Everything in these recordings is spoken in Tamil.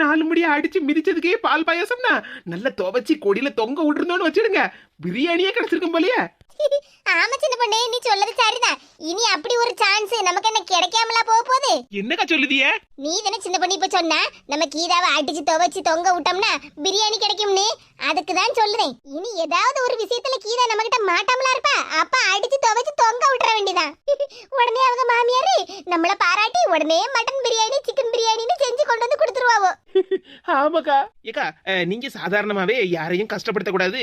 நாலு முடிய அடிச்சு மிதிச்சதுக்கே பால் பாயாசம்னா. நல்ல துவச்சி கொடியில தொங்க விட்டுருந்தோன்னு வச்சிடுங்க. பிரியாணியே கிடைச்சிருக்கும் போலயே. ஆமா சின்ன பொண்ணு நீ சொல்லது சரிதான். இனி அப்படி ஒரு சான்ஸ் நமக்கு என்ன கிடைக்காமலா போக போகுது? என்னக்கா சொல்லுதிய? நீ தானே சின்ன பொண்ணு இப்ப சொன்ன? நம்ம கீதாவை அடிச்சு துவைச்சு தொங்க விட்டோம்னா பிரியாணி கிடைக்கும்னு? அதுக்கு தான் சொல்லுறேன் இனி ஏதாவது ஒரு விஷயத்துல கீதா நம்ம கிட்ட மாட்டாமலா இருப்பா? அப்ப அடிச்சு துவைச்சு தொங்க விட்டுற வேண்டியதான் உடனே அவங்க மாமியாரு நம்மள பாராட்டி உடனே மட்டன் பிரியாணி சிக்கன் பிரியாணின்னு செஞ்சு கொண்டு வந்து கொடுத்துருவாவோ? ஆமாக்கா. ஏக்கா நீங்க சாதாரணமாவே யாரையும் கஷ்டப்படுத்த கூடாது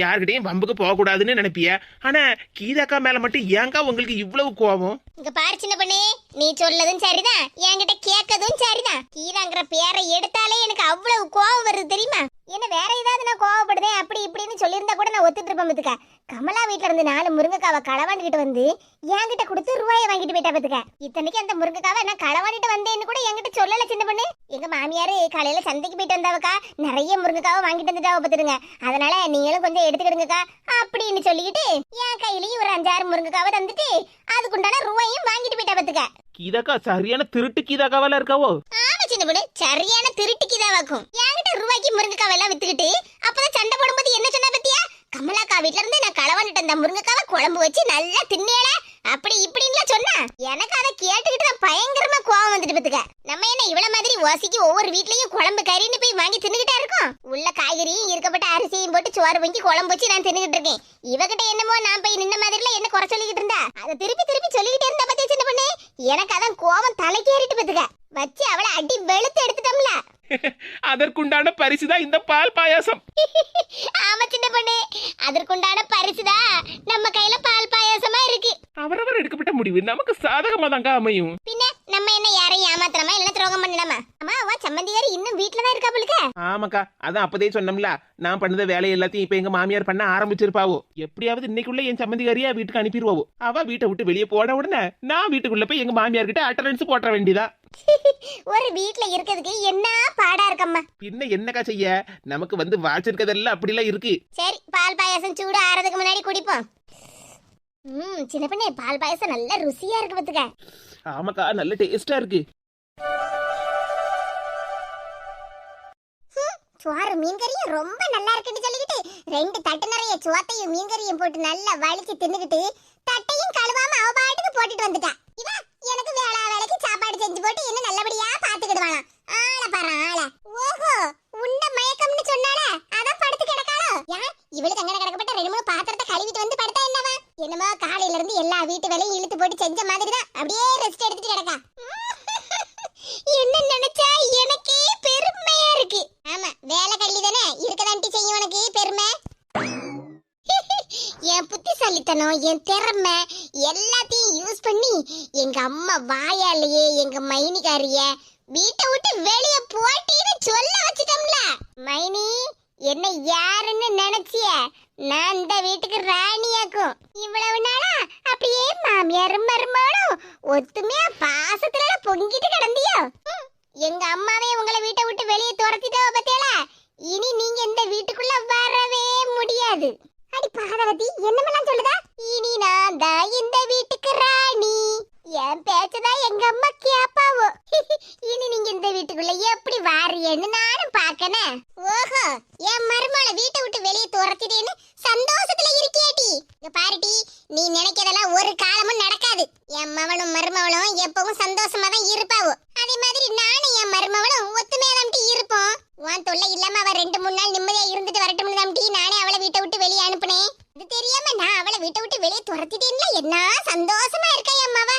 யார்கிட்டயும் வம்புக்கு போக கூடாதுன்னு நினைப்பிய? ஆனா கீதாக்கா மேல மட்டும் ஏங்கா உங்களுக்கு இவ்வளவு கோபம்? இங்க பாரு சின்ன பொண்ணு நீ சொல்லதும் சரிதான் என்கிட்ட கேட்கதும் சரிதான். கீதாங்கிற பேரை எடுத்தாலே எனக்கு அவ்வளவு கோவம் வருது தெரியுமா? என்ன வேற ஏதாவது நான் கோவப்படுதேன் அப்படி இப்படின்னு சொல்லியிருந்தா கூட நான் ஒத்துட்டு இருப்பேன் பாத்துக்க. கமலா வீட்ல இருந்து நாலு முருங்கைக்காவை களவாண்டிட்டு வந்து என்கிட்ட கொடுத்து ரூபாயை வாங்கிட்டு போயிட்டா பாத்துக்க. இத்தனைக்கு அந்த முருங்கைக்காவை நான் களவாண்டிட்டு வந்தேன்னு கூட என்கிட்ட சொல்லல சின்ன பொண்ணு. எங்க மாமியாரு காலையில சந்தைக்கு போயிட்டு வந்தாவக்கா. நிறைய முருங்கைக்காவை வாங்கிட்டு வந்துட்டாவ பாத்துருங்க அதனால நீங்களும் கொஞ்சம் எடுத்துக்கிடுங்கக்கா அப்படின்னு சொல்லிட்டு என் கையிலயும் ஒரு அஞ்சாறு முருங்கைக்காவை தந்துட்டு அதுக்குண்டான ரூபாயும் வாங்கிட்டு போயிட்டா பாத்துக்க. கீதாக்கா சரியான திருட்டு கீதாக்காவெல்லாம் இருக்காவோ? சின்ன பொண்ணு சரியான திருட்டுக்கு தான் என்கிட்ட ரூபாய்க்கு முருங்கைக்காவை எல்லாம் வித்துக்கிட்டு அப்பதான் சண்டை போடும்போது என்ன சொன்ன பத்தியா? கமலாக்கா வீட்ல இருந்து நான் களவாண்டுட்டு அந்த முருங்கைக்காவை குழம்பு வச்சு நல்லா தின்னேல. அப்படி இப்படின்லாம் சொன்னா எனக்கு அதை கேட்டுக்கிட்டு நான் பயங்கரமா கோவம் வந்துட்டு பத்துக்க நம்ம என்ன இவ்வளவு மாதிரி ஓசிக்கு ஒவ்வொரு வீட்லயும் குழம்பு கறின்னு போய் வாங்கி தின்னுகிட்டா இருக்கோம்? உள்ள காய்கறியும் இருக்கப்பட்ட அரிசியும் போட்டு சோறு வாங்கி குழம்பு வச்சு நான் தின்னுகிட்டு இருக்கேன். இவகிட்ட என்னமோ நான் போய் நின்ன மாதிரில என்ன குறை சொல்லிக்கிட்டு இருந்தா? அதை திருப்பி திருப்பி சொல்லிக்கிட்டே இருந்தா பத்தி சின்ன பொண்ணு? எனக்கு அதான் கோவம் தலைக்கேறிட்டு பத்துக்க வச்சு அவளை அடி வெளுத்து எடுத்துட்டோம்ல. அதற்குண்டான பரிசுதான் இந்த பால் பாயாசம். ஆமா சின்ன பொண்ணு. அதற்குண்டான பரிசுதா நம்ம கையில பால் பாயாசமா இருக்கு. அவரவர் எடுக்கப்பட்ட முடிவு நமக்கு சாதகமா தாங்க அமையும். பின்ன நம்ம என்ன யாரையும் ஏமாத்துறோமா இல்ல துரோகம் பண்ணலாமா? அம்மா அவ சம்மந்தியாரு இன்னும் வீட்ல தான் இருக்கா போலுக்க? ஆமாக்கா அதான் அப்பதே சொன்னோம்ல. நான் பண்ணத வேலை எல்லாத்தையும் இப்ப எங்க மாமியார் பண்ண ஆரம்பிச்சிருப்பாவோ. எப்படியாவது இன்னைக்குள்ள என் சம்மந்திகாரியா வீட்டுக்கு அனுப்பிடுவாவோ அவ வீட்டை விட்டு வெளியே போன உடனே நான் வீட்டுக்குள்ள போய் எங்க மாமியார் கிட்ட அட்டரன்ஸ் போட்ட வேண்டியதா? ஒரு வீட்ல இருக்கிறதுக்கு என்ன பாடா இருக்கம்மா? பின்ன என்னக்கா செய்ய? நமக்கு வந்து வாச்சிருக்கதெல்லாம் அப்படிலாம் இருக்கு. சரி பால் பாயாசம் சூடு ஆறதுக்கு முன்னாடி குடிப்போம். ம் சின்ன பொண்ணு பால் பாயாசம் நல்ல ருசியா இருக்கு பாத்துக்க. ஆமாக்கா நல்ல டேஸ்டா இருக்கு. சோறு மீன் கறியும் ரொம்ப நல்லா இருக்குன்னு சொல்லிக்கிட்டு ரெண்டு தட்டு நிறைய சோத்தையும் மீன் கறியும் போட்டு நல்லா வலிச்சு தின்னுக்கிட்டு தட்டையும் கழுவாம அவ பாட்டுக்கு போட்டுட்டு வந்துட்டா. இவ எனக்கு வேளா வேலைக்கு சாப்பாடு செஞ்சு போட்டு என்ன நல்லபடியா பாத்துக்கிடுவானா ஆள பாரு ஆள. ஓஹோ உண்ட மயக்கம்னு சொன்னால அதான் படுத்து கிடக்காளோ? யார்? இவளுக்கு அங்க கிடக்கப்பட்ட ரெண்டு மூணு பாத்திரத்தை கழுவிட்டு வந்து படுத்தா என்னவா? என்னமோ காலையில இருந்து எல்லா வீட்டு வேலையும் இழுத்து போட்டு செஞ்ச மாதிரி தான் அப்படியே ரெஸ்ட் எடுத்துட்டு கிடக்கா. என்ன நினைச்சா? எனக்கே பெருமையா இருக்கு. ஆமா வேலை கள்ளி தானே இருக்கதான் செய்யும் உனக்கு? பெருமை? என் புத்திசாலித்தனம் என் திறமை எங்க அம்மா வாயாலேயே எங்க மைனிகாரிய வீட்டை விட்டு வெளிய போட்டின்னு சொல்ல வச்சுட்டோம்ல. மைனி என்ன யாருன்னு நினைச்சிய? நான் இந்த வீட்டுக்கு ராணியாக்கும். இவ்வளவு நாளா அப்படியே மாமியாரும் மருமகளும் ஒத்துமையா பாசத்துல பொங்கிட்டு கிடந்தியோ? எங்க அம்மாவே உங்களை வீட்டை விட்டு வெளியே துரத்திட்டோ பத்தியல இனி நீ இந்த வீட்டுக்குள்ள வரவே முடியாது அடி பாதவதி என்னமெல்லாம் சொல்லுதா இனி நான் தான் இந்த வீட்டுக்கு ராணி என் பேச்சதான் எங்க அம்மா கேப்பாவோ இனி நீங்க இந்த வீட்டுக்குள்ள எப்படி வாரியன்னு நானும் பாக்கனே ஓஹோ என் மருமகளை வீட்டை விட்டு வெளியே துரத்திட்டேன்னு சந்தோஷத்துல இருக்கியாடி இங்க பாருடி நீ நினைக்கிறதெல்லாம் ஒரு காலமும் நடக்காது என் மவனும் மருமவளும் எப்பவும் சந்தோஷமா தான் இருப்பாவோ அதே மாதிரி நானும் என் மருமவளும் ஒத்துமையா தான் இருப்போம் உன் தொல்லை இல்லாம அவ ரெண்டு மூணு நாள் நிம்மதியா இருந்துட்டு வரட்டும்னு தான் நானே அவளை வீட்டை விட்டு வெளியே அனுப்புனேன் இது தெரியாம நான் அவளை வீட்டை விட்டு வெளியே துரத்திட்டேன்ல என்ன சந்தோஷமா இருக்கா என் மவ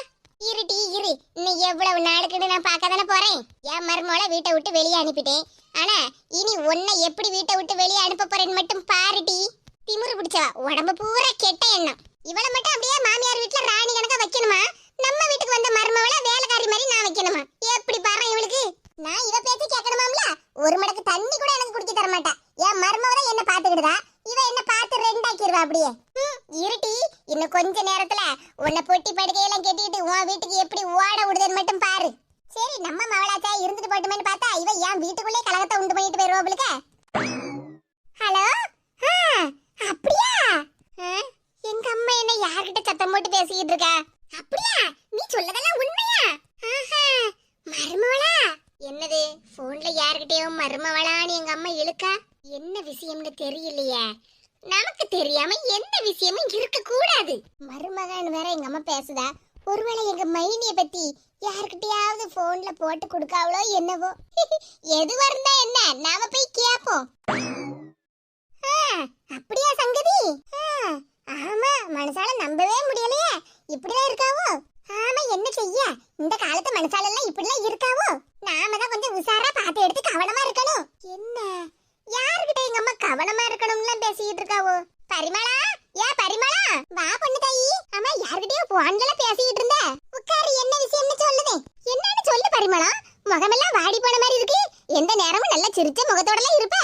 இருடி இரு இன்னும் எவ்வளவு நாளுக்குன்னு நான் பார்க்க தானே போறேன் என் மருமகளை வீட்டை விட்டு வெளியே அனுப்பிட்டேன். ஆனா இனி உன்னை எப்படி வீட்டை விட்டு வெளியே அனுப்ப போறேன்னு மட்டும் பாருடி திமுறு பிடிச்சவா உடம்பு பூரா கெட்ட எண்ணம். இவளை மட்டும் அப்படியே மாமியார் வீட்டுல ராணி கணக்கா வைக்கணுமா? நம்ம வீட்டுக்கு வந்த மருமவள வேலைக்காரி மாதிரி நான் வைக்கணுமா? எப்படி பாரு இவளுக்கு? நான் இவ பேச்சு கேட்கணுமாம்ல? ஒரு மடக்கு தண்ணி கூட எனக்கு குடிக்க தர மாட்டா. என் மருமவ என்ன பாத்துக்கிடுதா? இவ என்ன பார்த்து ரெண்டாக்கிடுவா அப்படியே? இருட்டி இன்னும் கொஞ்ச நேரத்துல உன்னை பொட்டி படுக்கையெல்லாம் கட்டிட்டு உன் வீட்டுக்கு எப்படி ஓட விடுதுன்னு மட்டும் பாரு. சரி நம்ம மவளாச்சா இருந்துட்டு போட்டுமேன்னு பார்த்தா இவ ஏன் வீட்டுக்குள்ளே கலகத்தை உண்டு பண்ணிட்டு போயிருவா ஹலோ? ஆ, அப்படியா? ஆ, எங்க அம்மா என்ன யார்கிட்ட சத்தம் போட்டு பேசிக்கிட்டு இருக்கா? அப்படியா? நீ சொல்லதெல்லாம் உண்மையா? மருமவளா? என்னது போன்ல யார்கிட்டயோ மருமவளான்னு எங்க அம்மா இழுக்கா? என்ன விஷயம்னு தெரியலையே. நமக்கு தெரியாம எந்த விஷயமும் இருக்க கூடாது மருமகன் வேற எங்க அம்மா பேசுதா? ஒருவேளை எங்க மைனிய பத்தி யார்கிட்டயாவது போன்ல போட்டு கொடுக்காவளோ என்னவோ? எதுவா இருந்தா என்ன? நாம போய் கேப்போம். அப்படியா சங்கதி? ஆமா மனசால நம்பவே முடியலையே. இப்படிலாம் இருக்காவோ? ஆமா என்ன செய்ய? இந்த காலத்து மனசால எல்லாம் இப்படிலாம் இருக்காவோ? நாம தான் கொஞ்சம் உஷாரா பார்த்து எடுத்து கவனமா இருக்கணும். என்ன? யாருக்கிட்ட எங்க அம்மா கவனமா இருக்கணும்லாம் பேசிட்டு இருக்காவோ? பரிமளா? ஏ பரிமளா? வா பொண்ணு தாயி. ஆமா யாருக்கிட்டயோ போன்ல பேசிட்டு இருந்தேன் உட்காரு என்ன விஷயம்னு சொல்லுதே என்னன்னு சொல்லு பரிமளா முகமெல்லாம் வாடி போன மாதிரி இருக்கு. எந்த நேரமும் நல்ல சிரிச்ச முகத்தோடலாம் இருப்ப.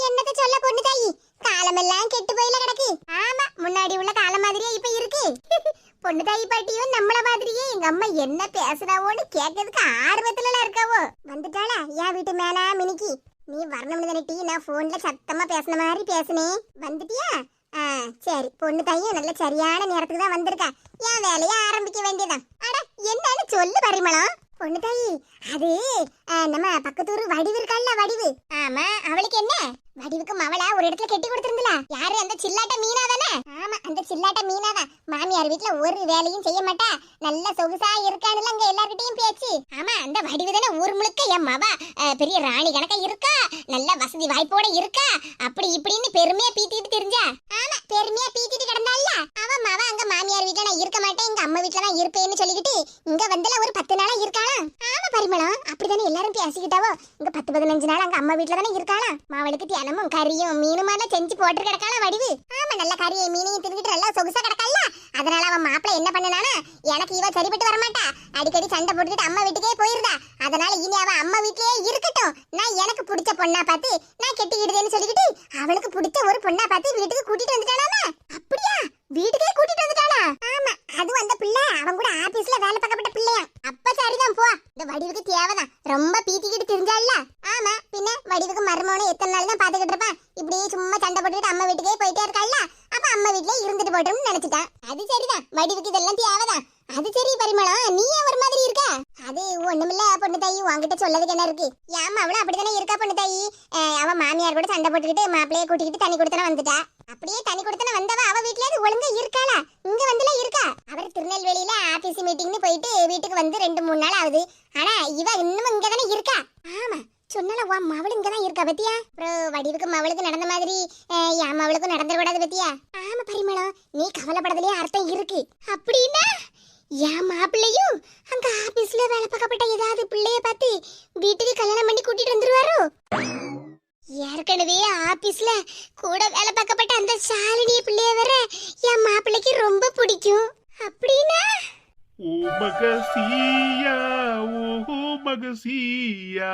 என்னத்த சொல்ல பொண்ணு தாயி? காலமெல்லாம் கெட்டு போயில கிடக்கு. ஆமா முன்னாடி உள்ள காலம் மாதிரியே இப்ப இருக்கு. பொண்ணு தாயி பாட்டியும் நம்மள மாதிரியே. எங்க அம்மா என்ன பேசுறாவோன்னு கேட்கறதுக்கு ஆர்வத்துல இருக்காவோ. வந்துட்டாளா? என் வீட்டு மேல மினிக்கு. நீ வரணும்னு தானே டீ நான் போன்ல சத்தமா பேசின மாதிரி பேசுனேன். வந்துட்டியா? ஆ சரி. பொண்ணு தாயும் நல்ல சரியான நேரத்துக்கு தான் வந்திருக்கா என் வேலையை ஆரம்பிக்க வேண்டியதான் அட என்னன்னு சொல்லு பரிமளம் பொண்ணு தாயி அது ஆ, நம்ம பக்கத்தூர் வடிவு இருக்காள்ல வடிவு ஆமா அவளுக்கு என்ன வடிவுக்கு மவள ஒரு இடத்துல கெட்டி கொடுத்திருந்தல யாரு அந்த சில்லாட்ட மீனா தானே ஆமா அந்த சில்லாட்ட மீனாவா? மாமியார் வீட்ல ஒரு வேலையும் செய்ய மாட்டா. நல்ல சொகுசா இருக்கான்னு அங்க எல்லார்கிட்டயும் பேச்சு. ஆமா அந்த வடிவு ஊர் முழுக்க என் மவ பெரிய ராணி கணக்கா இருக்கா? நல்ல வசதி வாய்ப்போட இருக்கா? அப்படி இப்படின்னு பெருமையா பீத்திட்டு தெரிஞ்சா? ஆமா பெருமையா பீத்திட்டு கிடந்தாள்ல அவ மவ அங்க மாமியார் வீட்ல நான் இருக்க மாட்டேன் எங்க அம்மா வீட்ல தான் இருப்பேன்னு சொல்லிக்கிட்டு இங்க வந்துல ஒரு பத்து நாளா இருக்காளா? ஆமா பரிமளம் அப்படிதானே எல்லாரும் பேசிக்கிட்டாவோ? இங்க பத்து பதினஞ்சு நாள் அங்க அம்மா வீட்ல தானே இருக்காளா? மாவளுக்கு தினமும் கறியும் மீனும் செஞ்சு போட்டு கிடக்காளா வடிவு? ஆமா நல்ல கறியை மீனையும் தின்னுட்டு நல்லா சொகுசா கிடக்கல அதனால அவன் மாப்பிள்ளை என்ன பண்ணனானா எனக்கு இவ சரிப்பட்டு வரமாட்டா. அடிக்கடி சண்டை போட்டுட்டு அம்மா வீட்டுக்கே போயிருந்தா அதனால இனி அவ அம்மா வீட்லயே இருக்கட்டும். நான் எனக்கு பிடிச்ச பொண்ணா பார்த்து நான் கெட்டிக்கிடுதேன்னு சொல்லிக்கிட்டு அவளுக்கு பிடிச்ச ஒரு பொண்ணா பார்த்து வீட்டுக்கு கூட்டிட்டு வந்துட்டாளாமா அப்படியா வீட்டுக்கே கூட்டிட்டு வந்துட்டாளா ஆமா அதுவும் அந்த பிள்ளை அவன் கூட ஆபீஸ்ல வேலை பார்க்கப்பட்ட பிள்ளையா அப்ப சரிதான் போ இந்த வடிவுக்கு தேவைதான் ரொம்ப பீத்திக்கிட்டு தெரிஞ்சால ஆமா பின்ன வடிவுக்கு மருமகனை எத்தனை நாள் தான் பாத்துக்கிட்டு இருப்பான் இப்படியே சும்மா சண்டை போட்டுக்கிட்டு அம்மா வீட்டுக்கே போயிட்டே இருக்காள்ல அப்ப அம்மா வீட்லயே இருந்துட்டு போட்டோம்னு நினைச்சிட்டான் அது சரிதான் வடிவுக்கு இதெல்லாம் தேவைதான் அது சரி பரிமளம் நீ ஏன் ஒரு மாதிரி இருக்க அது ஒண்ணுமில்ல பொண்ணு தாயி உன்கிட்ட சொல்லதுக்கு என்ன இருக்கு ஏமா அவளும் அப்படித்தானே இருக்கா பொண்ணு தாயி அஹ், அவ மாமியார் கூட சண்டை போட்டுக்கிட்டு மாப்பிளைய கூட்டிக்கிட்டு தண்ணி கொடுத்தன வந்துட்டா அப்படியே தண்ணி கொடுத்தன வந்தவ அவ வீட்லயே ஒழுங்கா இருக்காளா இங்க வந்துல இருக்கா அவர் திருநெல்வேலியில ஆபீஸ் மீட்டிங்னு போயிட்டு வீட்டுக்கு வந்து ரெண்டு மூணு நாள் ஆகுது ஆனா இவ இன்னும் இங்க தானே இருக்கா ஆமா சொன்னால உன் மவள் இருக்கா பத்தியா? அப்புறம் வடிவுக்கு மவளுக்கு நடந்த மாதிரி ஏன் என் மவளுக்கும் நடந்துடக்கூடாது பத்தியா? ஆமா பரிமளம் நீ கவலைப்படதுலயே அர்த்தம் இருக்கு. அப்படின்னா என் மாப்பிள்ளையும் அங்க ஆபீஸ்ல வேலை பார்க்கப்பட்ட ஏதாவது பிள்ளைய பார்த்து வீட்டுக்கு கல்யாணம் பண்ணி கூட்டிட்டு வந்துருவாரோ? ஏற்கனவே ஆபீஸ்ல கூட வேலை பார்க்கப்பட்ட அந்த சாலினிய பிள்ளைய வேற என் மாப்பிள்ளைக்கு ரொம்ப பிடிக்கும். அப்படின்னா ஓ மகசியா ஓ மகசியா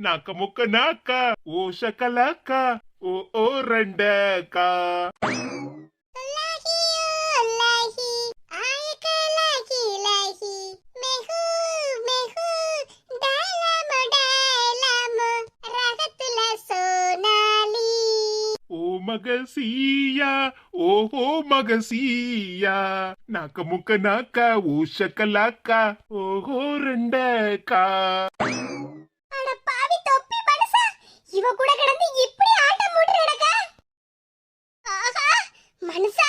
நாக்க முக்க நாக்கா ஓ ஷக்கலாக்கா ஓ ஓ மகசியா ஓஹோ மகசியா. நாக்க முக்க நாக்கா ஓ ஷக்கலாக்கா ஓஹோ ரெண்டக்கா. மனுஷா இவ கூட கிடந்து இப்படி ஆட்டம் போட்டு கிடக்கா ஆஹா மனுஷா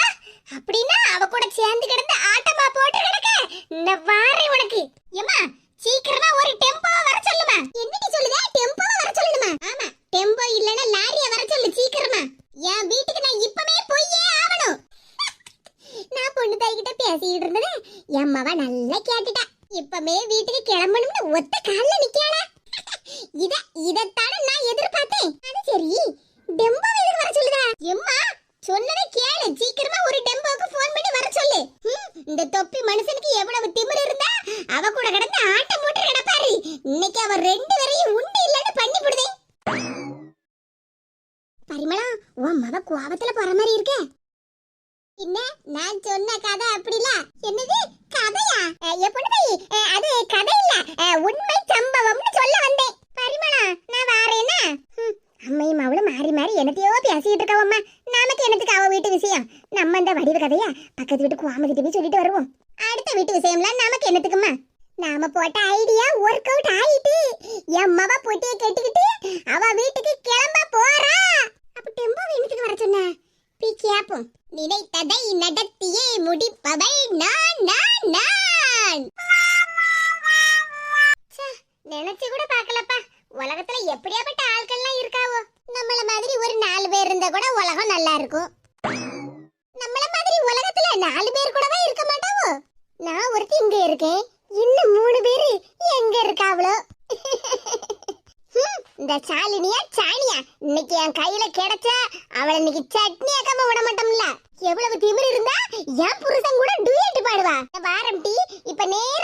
அப்படின்னா அவ கூட சேர்ந்து கிடந்து ஆட்டமா போட்டு கிடக்க இந்த வாரி உனக்கு. ஏமா சீக்கிரமா ஒரு டெம்போ வர சொல்லுமா. என்னடி சொல்லுதே டெம்போ வர சொல்லணுமா ஆமா டெம்போ இல்லனா லாரிய வர சொல்லு சீக்கிரமா. என் வீட்டுக்கு நான் இப்பவே போயே ஆகணும். நான் பொண்ணு தாய்கிட்ட பேசிட்டு இருந்தது என் மவ நல்லா கேட்டுட்டா. இப்பவே வீட்டுக்கு கிளம்பணும்னு ஒத்த கால்ல நிக்காளா இத இதத்தான நான் எதிர்பார்த்தேன். அது சரி டெம்போ எதுக்கு வர சொல்லுதா? எம்மா சொன்னதை அடுத்த வீட்டு விஷயம்லாம் நமக்கு என்னத்துக்குமா? நாம போட்ட ஐடியா ஒர்க் அவுட் ஆயிட்டு எம்மாவ மவ பொட்டிய கட்டிக்கிட்டு அவ வீட்டுக்கு கிளம்ப போறா. அப்ப டெம்போ வீட்டுக்கு வர சொன்ன? பீ கேப்போம். நினைத்ததை நடத்தியே முடிப்பவை நான் நான் நான். நினைச்சு கூட பார்க்கலப்பா. உலகத்துல எப்படியாப்பட்ட ஆட்கள்லாம் இருக்காவோ? நம்மள மாதிரி ஒரு நாலு பேர் இருந்தா கூட உலகம் நல்லா இருக்கும். நம்மள மாதிரி உலகத்துல நாலு பேர் கூடவா இருக்க மாட்டாவோ? நான் ஒருத்தி இங்க இருக்கேன். இன்னும் மூணு பேரு எங்க இருக்காவளோ? இந்த சாலினியா சாணியா இன்னைக்கு என் கையில கிடைச்ச அவளை இன்னைக்கு சட்னி அக்காம விட மாட்டோம்ல. எவ்வளவு திமிர் இருந்தா என் புருஷன் கூட டூயட் பாடுவா. வாரம் டீ இப்ப நேர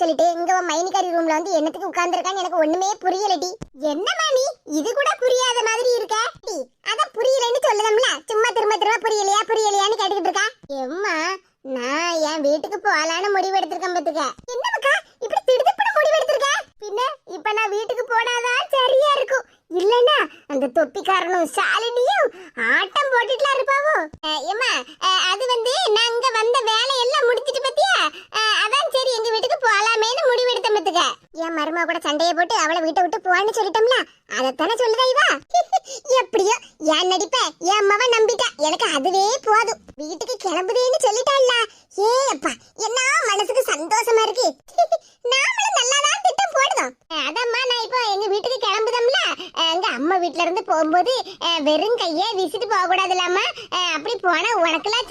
சொல்லிட்டு இங்க உன் மைனிகாரி ரூம்ல வந்து என்னத்துக்கு உட்கார்ந்துருக்கான்னு எனக்கு ஒண்ணுமே புரியலடி. என்னம்மா நீ? இது கூட புரியாத மாதிரி இருக்க. அத புரியலன்னு சொல்லணும்ல சும்மா திரும்ப திரும்ப புரியலையா புரியலையான்னு கேட்டுக்கிட்டு இருக்கா? இதே போதும். வீட்டுக்கு கிளம்புதேன்னு சொல்லிட்டாள்ல. ஏ அப்பா என்ன மனசுக்கு சந்தோஷமா இருக்கு? நாமளும் நல்லாதான் திட்டம் போடுதோம். அதம்மா நான் இப்போ எங்க வீட்டுக்கு கிளம்புதோம்ல. எங்க அம்மா வீட்ல இருந்து போகும்போது வெறும் கையே வீசிட்டு போக கூடாதுலாமா அப்படி போனா உனக்கெல்லாம்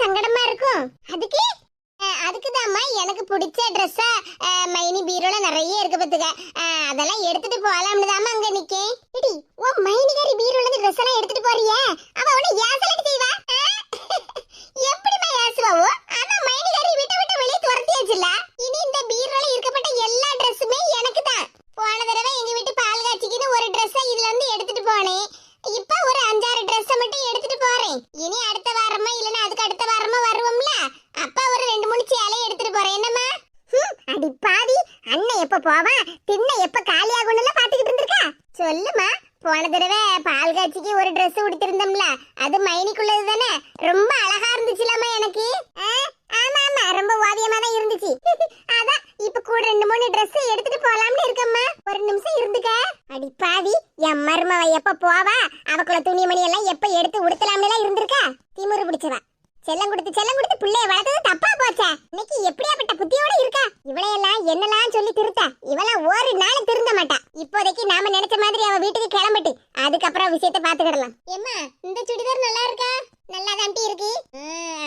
கிளம்பட்டி அதுக்கப்புறம் விஷயத்த பாத்துக்கிடலாம் ஏம்மா இந்த சுடிதார் நல்லா இருக்கா? நல்லா தான் இருக்கு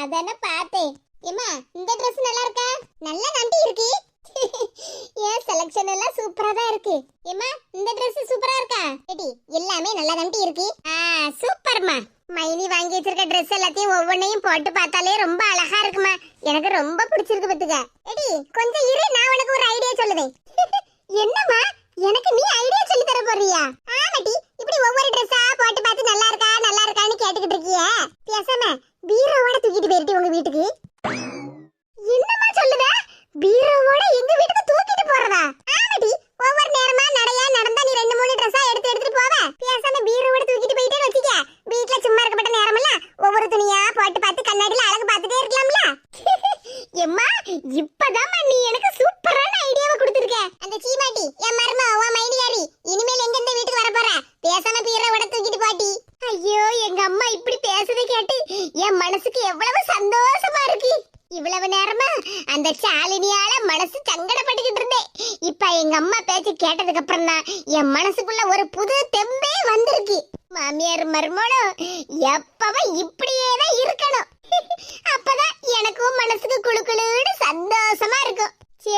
அதான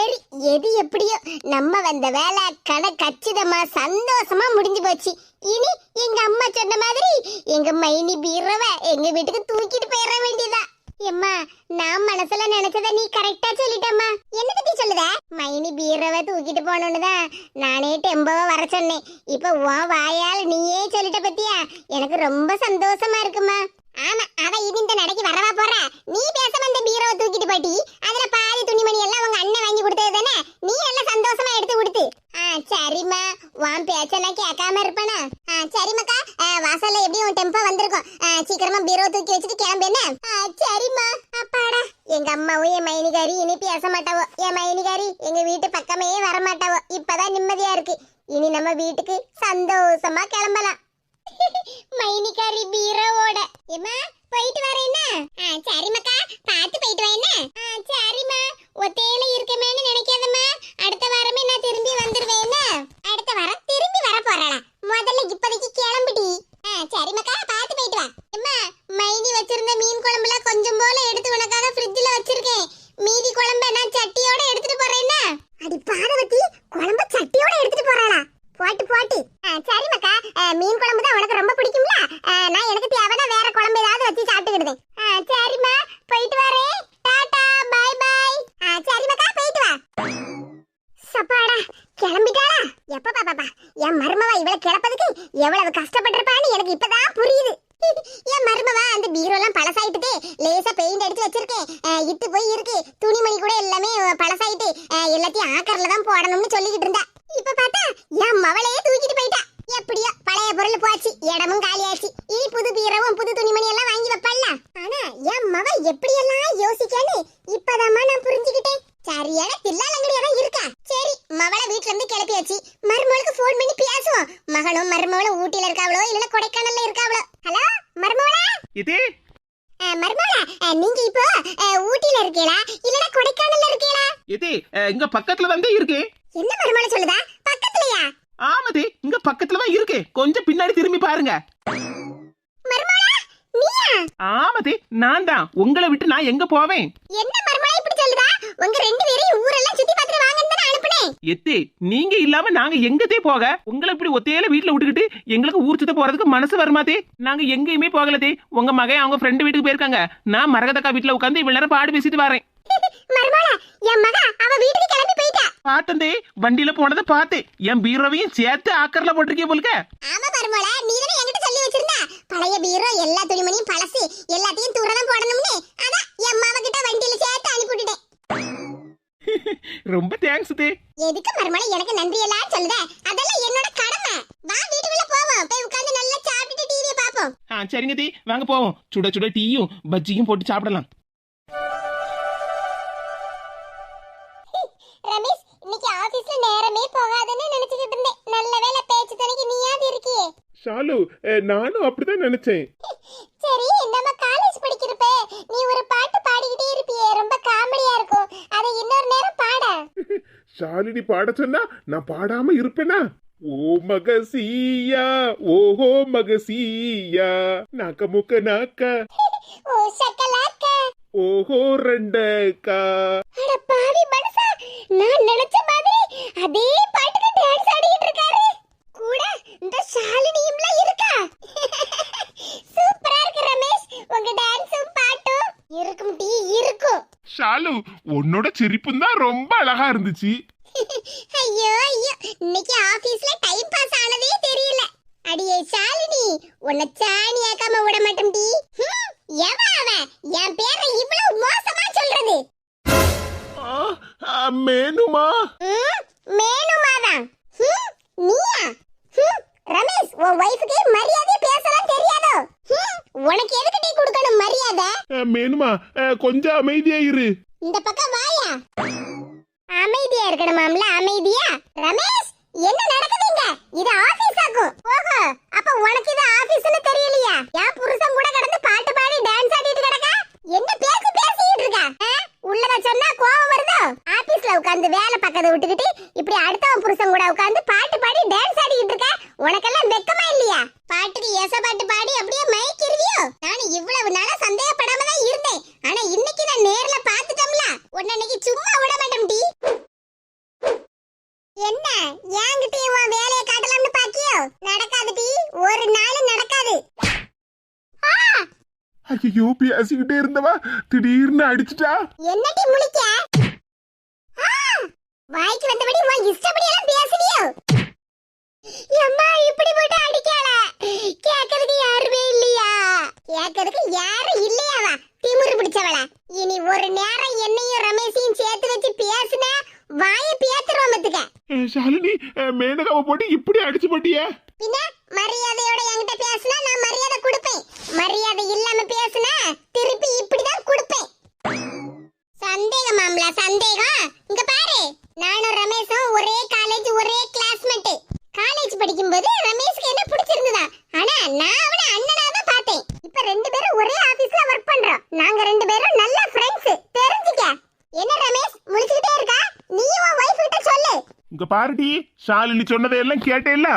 சரி எது எப்படியோ. நம்ம வந்த வேலை கடை கச்சிதமா சந்தோஷமா முடிஞ்சு போச்சு. இனி எங்க அம்மா சொன்ன மாதிரி எங்க மைனி பீரவ எங்க வீட்டுக்கு தூக்கிட்டு போயிட வேண்டியதா. எம்மா நான் மனசுல நினைச்சத நீ கரெக்டா சொல்லிட்டம்மா. என்ன பத்தி சொல்லுத? மைனி பீரவ தூக்கிட்டு போனோன்னுதான் நானே டெம்போவ வர சொன்னேன். இப்ப உன் வாயால் நீயே சொல்லிட்ட பத்தியா? எனக்கு ரொம்ப சந்தோஷமா இருக்குமா? ஆமா அவ இது இந்த நடைக்கு வரவா போறா. நீ பேசாம வந்த பீரோவை தூக்கிட்டு போட்டி. அதுல பாதி துணிமணி எல்லாம் உங்க அண்ணன் வாங்கி கொடுத்தது தானே? நீ எல்லாம் சந்தோஷமா எடுத்து கொடுத்து ஆ சரிம்மா. உன் பேச்ச கேட்காம இருப்பேனா? ஆ சரிம்மாக்கா. வாசல்ல எப்படியும் உன் டெம்போ வந்திருக்கும். சீக்கிரமா பீரோ தூக்கி வச்சுட்டு கிளம்பு என்ன? ஆ, சரிம்மா. அப்பாடா. எங்க அம்மாவும் என் மைனிகாரி இனி பேச மாட்டாவோ? என் மைனிகாரி எங்க வீட்டு பக்கமே வர மாட்டாவோ? இப்பதான் நிம்மதியா இருக்கு. இனி நம்ம வீட்டுக்கு சந்தோஷமா கிளம்பலாம். மைனிகாரி பீரோவோட. ஏமா போயிட்டு வரேன்னா ஆ சரிம்மாக்கா பார்த்து போயிட்டு வரேன்னா ஆ சரிம்மா. ஒத்தையில இருக்கமேன்னு நினைக்காதம்மா. அடுத்த வாரமே நான் திரும்பி வந்துருவேன்னா அடுத்த வாரம் திரும்பி வர போறாளா. முதல்ல இப்போதைக்கு கிளம்பிடி. ஆ சரிம்மாக்கா பார்த்து போயிட்டு வா. ஏம்மா மைனி வச்சிருந்த மீன் குழம்புல கொஞ்சம் போல எடுத்து உனக்காக ஃப்ரிட்ஜ்ல வச்சிருக்கேன். மீதி குழம்ப நான் சட்டியோட எடுத்துட்டு போறேன்னா அடி பாதவத்தி குழம்ப சட்டியோட எடுத்துட்டு போறாளா. போட்டு போட்டு. சரி மக்கா. மீன் குழம்பு தான் உனக்கு ரொம்ப பிடிக்கும்ல? நான் எனக்கு தேவைன்னா வேற குழம்பு ஏதாவது வச்சு சாப்பிட்டுக்கிடுதேன் சரிம்மா போயிட்டு வரேன் டாடா பை பாய் சரி மக்கா போயிட்டு வா. சப்பாடா கிளம்பிட்டாளா? எப்ப பாப்பா என் மருமவா இவளை கிளப்பதுக்கு எவ்வளவு கஷ்டம் எனக்கு இப்பதான் புரியுது என் மருமவா அந்த பீரோலாம் பழசாயிட்டுதே லேசா பெயிண்ட் அடிச்சு வச்சிருக்கேன் ஆ, இட்டு போய் இருக்கு துணிமணி கூட எல்லாமே பழசாயிட்டு ஆ, எல்லாத்தையும் ஆக்கர்ல தான் போடணும்னு சொல்லிக்கிட்டு இருந்தா இப்ப பார்த்தா என் மவளையே தூக்கிட்டு போயிட்டா எப்படியோ பழைய பொருள் போச்சு இடமும் காலியாச்சு இனி புது பீரவும் புது துணிமணி எல்லாம் வாங்கி வைப்பல்ல ஆனா என் மவ எப்படியெல்லாம் யோசிக்கான்னு இப்பதாம்மா நான் புரிஞ்சுக்கிட்டேன் சரியான தில்லாலங்கடியா தான் இருக்கா சரி மவளை வீட்ல இருந்து கிளப்பியாச்சு மருமகளுக்கு ஃபோன் பண்ணி பேசுவோம் மகனும் மருமகளும் ஊட்டில இருக்காவளோ இல்ல கொடைக்கானல்ல இருக்காவளோ ஹலோ மருமகளா இது? அஹ், நீங்க இப்போ ஊட்டில இருக்கீங்களா? இல்லனா கொடைக்கானல்ல இருக்கீங்களா? இது இங்க பக்கத்துல தான் இருக்கு. என்ன மருமகள சொல்லுதா? பக்கத்துலயா? ஆமாதே இங்க பக்கத்துல தான் இருக்கு. கொஞ்சம் பின்னாடி திரும்பி பாருங்க. ஆமாதே நான் தான் உங்களை விட்டு நான் எங்க போவேன்? என்ன மருமகளா இப்படி சொல்லுதா? உங்க ரெண்டு பேரையும் ஊரெல்லாம் சுத்தி பார்த்துட்டு வாங்கன்னு தான் அனுப்புனேன். எத்தே நீங்க இல்லாம நாங்க எங்கத்தே போக? உங்களை இப்படி ஒத்தையில வீட்டுல விட்டுக்கிட்டு எங்களுக்கு ஊர் சுத்த போறதுக்கு மனசு வருமாதே நாங்க எங்கேயுமே போகலதே உங்க மகன் அவங்க ஃப்ரெண்டு வீட்டுக்கு போயிருக்காங்க. நான் மரகதக்கா வீட்டுல உட்காந்து இவ்வளவு நேரம் பாடு பேசிட்டு வரேன். மருமகளா என் மகா அவ வீட்டுக்கு கிளம்பி போயிட்டா. பார்த்தந்தே வண்டியில போனதை பார்த்தேன். என் பீரோவையும் சேர்த்து ஆக்கர்ல போட்டிருக்கே போலுக்க. ஆமா மருமகளா நீ தானே என்கிட்ட சொல்லி வச்சிருந்தா பழைய பீரோ எல்லா துணிமணியும் பழசு எல்லாத்தையும் தூரம் போடணும்னு அதான் என் மாமா கிட்ட வண்டியில சேர்த்து அனுப்பி விட்டுட்டேன் ரொம்ப தேங்க்ஸ் தே. எதுக்கு மருமலை எனக்கு நன்றி எல்லாம் சொல்லுத? அதெல்லாம் என்னோட கடமை. வா வீட்டுக்குள்ள போவோம். போய் உட்கார்ந்து நல்லா சாப்பிட்டுட்டு டிவியை பாப்போம் ஆ சரிங்க தே. வாங்க போவோம். சுட சுட டீயும் பஜ்ஜியும் போட்டு சாப்பிடலாம். ரமேஷ் இன்னைக்கு ஆபீஸ்ல நேரமே போகாதுன்னு நினைச்சுக்கிட்டு இருந்தேன். நல்ல வேளை பேச்சு துணைக்கு நீயாவது இருக்கியே. ஷாலு நானும் அப்படிதான் நினைச்சேன். சரி நம்ம காலேஜ் படிக்கிறப்ப நீ ஒரு பாட்டு பாடிக்கிட்டே இருப்பியே ரொம்ப காமெடியா இருக்கும். அதை இன்னொரு நேரம் பாட. ஷாலினி பாட சொன்னா நான் பாடாம இருப்பேனா? ஓ மகசீயா ஓஹோ மகசீயா நாக்க முக்க நாக்க. ஓ சக்கலாக்க. ஓஹோ ரெண்டக்கா. அட பாவி மனுஷா நான் நினைச்ச மாதிரி அதே பாட்டுக்கு டான்ஸ் ஆடிட்டு இருக்காரு கூட இந்த ஷாலினியும்ல இருக்கா? சூப்பரா இருக்கு ரமேஷ். உங்க டான்ஸும் பாட்டும் இருக்கும் டீ இருக்கும். ஷாலு உன்னோட சிரிப்பும் தான் ரொம்ப அழகா இருந்துச்சு. ஐயோ ஐயோ. இன்னைக்கு ஆபீஸ்ல டைம் பாஸ் ஆனதே தெரியல. அடியே ஷாலினி உன்னை சாணியாக்காம விட மாட்டோம் டி. எவன் அவன்? என் பேரை இவ்வளவு மோசமா சொல்றது? மேனுமா ம், மேனுமாதான் ஹம், நீயா ஹம், ரமேஷ் உன் வைஃபுக்கு மரியாதை பேசலாம் தெரியாதோ ஹம், உனக்கு எதுக்கு டீ கொடுக்கணும் மரியாதை அஹ், மேனுமா கொஞ்சம் அமைதியா இரு. இந்த பக்கம் வாயா. அமைதியா இருக்கணும் இருக்கணுமாம்ல அமைதியா. ரமேஷ் என்ன நடக்குதுங்க? இது ஆபீஸ் ஆகும் ஓஹோ அப்ப உனக்கு இது ஆபீஸ்னு தெரியலையா? என் புருஷன் கூட கடந்து பாட்டு பாடி டான்ஸ் ஆடிட்டு கிடக்க? என்ன பேசி பேசிட்டு இருக்க? உள்ளத சொன்னா கோவம் வருதோ? ஆபீஸ்ல உட்கார்ந்து வேலை பக்கத்தை விட்டுக்கிட்டு இப்படி அடுத்தவன் புருஷன் கூட உட்கார்ந்து பாட்டு பாடி டான்ஸ் ஆடிட்டு இருக்க? உனக்கெல்லாம் வெக்கமா இல்லையா? பாட்டுக்கு எச பாட்டு பாடி அப்படியே மயக்கிருவியோ? நான் இவ்வளவு நாளா சந்தேகப்படாம தான் இருந்தேன். ஆனா இன்னைக்கு நான் நேர்ல பாத்துட்டோம்ல உன்னை இன்னைக்கு சும்மா விட மாட்டோம் டி. என்ன? என்கிட்டயும் உன் வேலையை காட்டலாம்னு பாக்கியோ? நடக்காது டி. ஒரு நாள் நடக்காது! ஐயோ பேசிக்கிட்டே இருந்தவா? திடீர்னு அடிச்சிட்டா? என்னடி முழிக்க? ஆ! வாய்க்கு வந்தபடி உன் இஷ்டப்படி எல்லாம் பேசுவியோ? அம்மா இப்படி போட்டு அடிக்கால கேட்கறதுக்கு யாருமே இல்லையா? கேட்கறதுக்கு யாரும் இல்லையாவா? திமிரு பிடிச்சவள. இனி ஒரு நேரம் என்னையும் ரமேஷையும் சேர்த்து வச்சு பேசுன வாயை பேத்துருவோம் பத்துக்க ஷாலினி மேனகாவை போட்டு இப்படி அடிச்சு போட்டியே? பின்ன மரியாதையோட என்கிட்ட பேசுனா நான் மரியாதை கொடுப்பேன். மரியாதை இல்லாம பேசுனா திருப்பி இப்படிதான் கொடுப்பேன் சந்தேகம் மாம்லா சந்தேகம் இங்க பாரு நானும் ரமேஷும் ஒரே காலேஜ் ஒரே கிளாஸ்மேட் காலேஜ் படிக்கும்போது ரமேஷ்க்கு என்ன பிடிச்சிருந்ததா ஆனா நான் அவனை அண்ணனா தான் பார்த்தேன் இப்ப ரெண்டு பேரும் ஒரே ஆபீஸ்ல ஒர்க் பண்றோம் நாங்க ரெண்டு பேரும் நல்ல ஃப்ரெண்ட்ஸ் தெரிஞ்சுக்க என்ன ரமேஷ் முழிச்சுக்கிட்டே இருக்கா நீயும் உன் வைஃப் கிட்ட சொல்லு இங்க பாருடி ஷாலினி சொன்னதையெல்லாம் கேட்டேல்ல?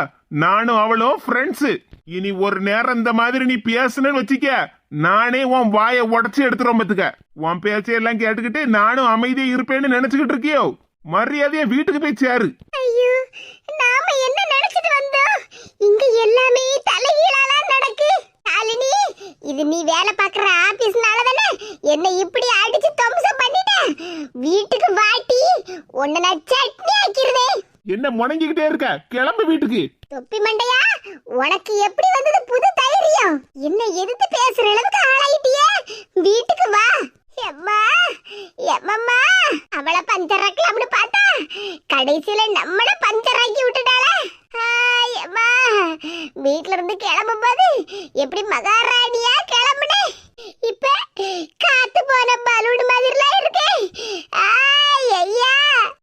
நானும் அவளும் ஃப்ரெண்ட்ஸ் இனி ஒரு நேரம் இந்த மாதிரி நீ பேசுனேன்னு வச்சுக்க நானே உன் வாயை உடச்சி எடுத்துறோம் பத்துக்க. உன் பேச்சையெல்லாம் கேட்டுக்கிட்டு நானும் அமைதியா இருப்பேன்னு நினைச்சுக்கிட்டு இருக்கியோ? மரியாதையா வீட்டுக்கு போய் சேரு. ஐயோ நாம என்ன நினைச்சிட்டு வந்தோம்? இங்க எல்லாமே தலைகீழாலாம் நடக்கு. ஷாலினி இது நீ வேலை பார்க்குற ஆபீஸ்னால தானே என்ன இப்படி அடிச்சு தம்சம் பண்ணிட்ட? வீட்டுக்கு வா ஒன்னு நான் சட்னி ஆக்கிருதே. என்ன முணங்கிக்கிட்டே இருக்க? கிளம்பு வீட்டுக்கு. தொப்பி மண்டையா? உனக்கு எப்படி வந்தது புது தைரியம்? என்ன எதிர்த்து பேசுற அளவுக்கு ஆளாயிட்டியே? வீட்டுக்கு வா. எம்மா எம்மம்மா அவளை பஞ்சராக்கலாம்னு பார்த்தா கடைசியில நம்மள பஞ்சராக்கி விட்டுட்டாளே. எம்மா வீட்ல இருந்து கிளம்பும் போது எப்படி மகாராணியா கிளம்புனே? இப்ப காத்து போன பலூன் மாதிரிலாம் இருக்கே. ஆ 爷爷